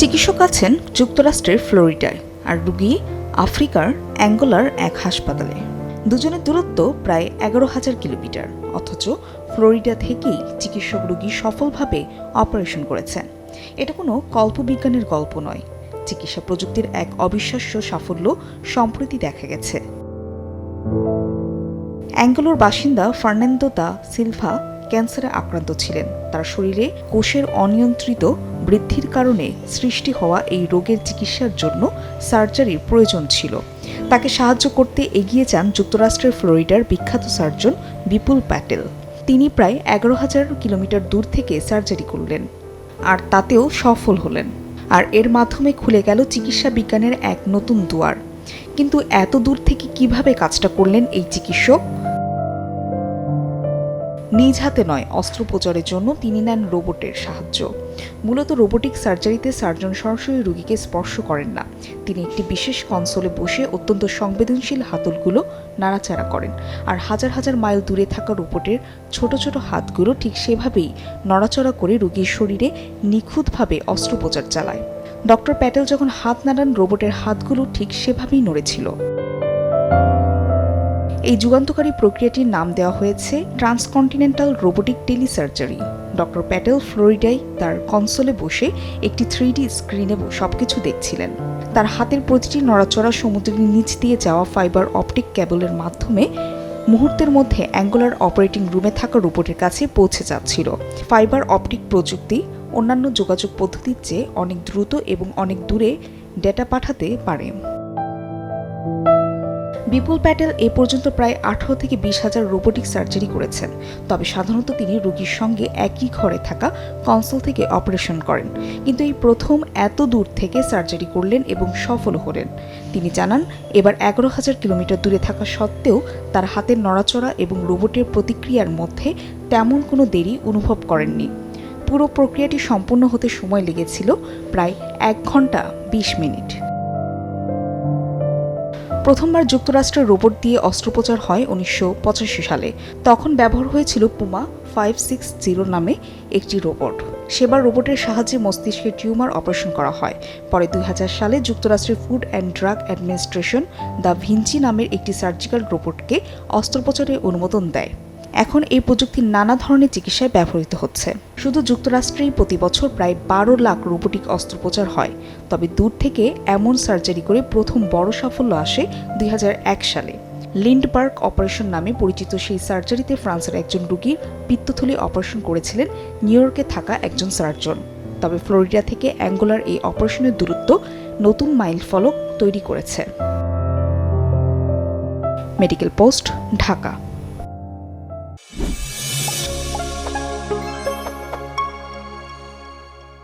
চিকিৎসক আছেন যুক্তরাষ্ট্রের ফ্লোরিডায় আর রুগী আফ্রিকার অ্যাঙ্গোলার এক হাসপাতালে। দুজনের দূরত্ব প্রায় এগারো হাজার কিলোমিটার, অথচ ফ্লোরিডা থেকেই চিকিৎসক রুগী সফলভাবে অপারেশন করেছেন। এটা কোনো কল্পবিজ্ঞানের গল্প নয়। চিকিৎসা প্রযুক্তির এক অবিশ্বাস্য সাফল্য সম্প্রতি দেখা গেছে। অ্যাঙ্গোলোর বাসিন্দা ফার্নান্দো দা সিলভা ক্যান্সারে আক্রান্ত ছিলেন। তার শরীরে কোষের অনিয়ন্ত্রিত বৃদ্ধির কারণে সৃষ্টি হওয়া এই রোগের চিকিৎসার জন্য সার্জারির প্রয়োজন ছিল। তাকে সাহায্য করতে এগিয়ে যান যুক্তরাষ্ট্রের ফ্লোরিডার বিখ্যাত সার্জন বিপুল প্যাটেল। তিনি প্রায় এগারো হাজার কিলোমিটার দূর থেকে সার্জারি করলেন আর তাতেও সফল হলেন আর এর মাধ্যমে খুলে গেল চিকিৎসা বিজ্ঞানের এক নতুন দুয়ার। কিন্তু এত দূর থেকে কীভাবে কাজটা করলেন এই চিকিৎসক? নিজ হাতে নয়, অস্ত্রোপচারের জন্য তিনি নেন রোবটের সাহায্য। মূলত রোবোটিক সার্জারিতে সার্জন সরাসরি রোগীকে স্পর্শ করেন না। তিনি একটি বিশেষ কনসোলে বসে অত্যন্ত সংবেদনশীল হাতলগুলো নাড়াচাড়া করেন আর হাজার হাজার মাইল দূরে থাকা রোবটের ছোট ছোট হাতগুলো ঠিক সেভাবেই নড়াচড়া করে রোগীর শরীরে নিখুঁতভাবে অস্ত্রোপচার চালায়। ডক্টর প্যাটেল যখন হাত নাড়ান, রোবটের হাতগুলো ঠিক সেভাবেই নড়েছিল। এই যুগান্তকারী প্রক্রিয়াটির নাম দেওয়া হয়েছে transcontinental robotic telesurgery. Doctor Patel ফ্লোরিডায় তার কনসোলে বসে একটি থ্রি স্ক্রিনে সবকিছু দেখছিলেন। তার হাতের প্রতিটি নড়াচড়া সমুদ্রের নিচ দিয়ে যাওয়া ফাইবার অপটিক ক্যাবলের মাধ্যমে মুহূর্তের মধ্যে অ্যাঙ্গুলার অপারেটিং রুমে থাকা রোবটের কাছে পৌঁছে যাচ্ছিল। ফাইবার অপটিক প্রযুক্তি, অন্যান্য যোগাযোগ পদ্ধতির চেয়ে অনেক দ্রুত এবং অনেক দূরে ডেটা পাঠাতে পারে। বিপুল প্যাটেল এ পর্যন্ত প্রায় আঠারো থেকে বিশ হাজার রোবোটিক সার্জারি করেছেন। তবে সাধারণত তিনি রোগীর সঙ্গে একই ঘরে থাকা কনসোল থেকে অপারেশন করেন। কিন্তু এই প্রথম এত দূর থেকে সার্জারি করলেন এবং সফল হলেন। তিনি জানান, এবার এগারো হাজার কিলোমিটার দূরে থাকা সত্ত্বেও তার হাতের নড়াচড়া এবং রোবটের প্রতিক্রিয়ার মধ্যে তেমন কোনো দেরি অনুভব করেননি। পুরো প্রক্রিয়াটি সম্পূর্ণ হতে সময় লেগেছিল, প্রায় এক ঘণ্টা বিশ মিনিট। প্রথমবার যুক্তরাষ্ট্রের রোবট দিয়ে অস্ত্রোপচার হয় উনিশশো পঁচাশি সালে। তখন ব্যবহার হয়েছিল পুমা ফাইভ সিক্স জিরো নামে একটি রোবট। সেবার রোবটের সাহায্যে মস্তিষ্কের টিউমার অপারেশন করা হয়। পরে দুই হাজার সালে যুক্তরাষ্ট্রের food and drug administration da Vinci নামের একটি সার্জিক্যাল রোবটকে অস্ত্রোপচারের অনুমোদন দেয়। এখন এই প্রযুক্তি নানা ধরনের চিকিৎসায় ব্যবহৃত হচ্ছে। শুধু যুক্তরাষ্ট্রেই প্রতি বছর প্রায় বারো লাখ রোবোটিক অস্ত্রোপচার হয়। তবে দূর থেকে এমন সার্জারি করে প্রথম বড় সাফল্য আসে দুই হাজার এক সালে। লিন্ডবার্গ অপারেশন নামে পরিচিত সেই সার্জারিতে ফ্রান্সের একজন রুগীর পিত্তথলি অপারেশন করেছিলেন, নিউ ইয়র্কে থাকা একজন সার্জন। তবে ফ্লোরিডা থেকে অ্যাঙ্গোলার এই অপারেশনের দূরত্ব নতুন মাইল ফলক তৈরি করেছে। Medical post, Dhaka.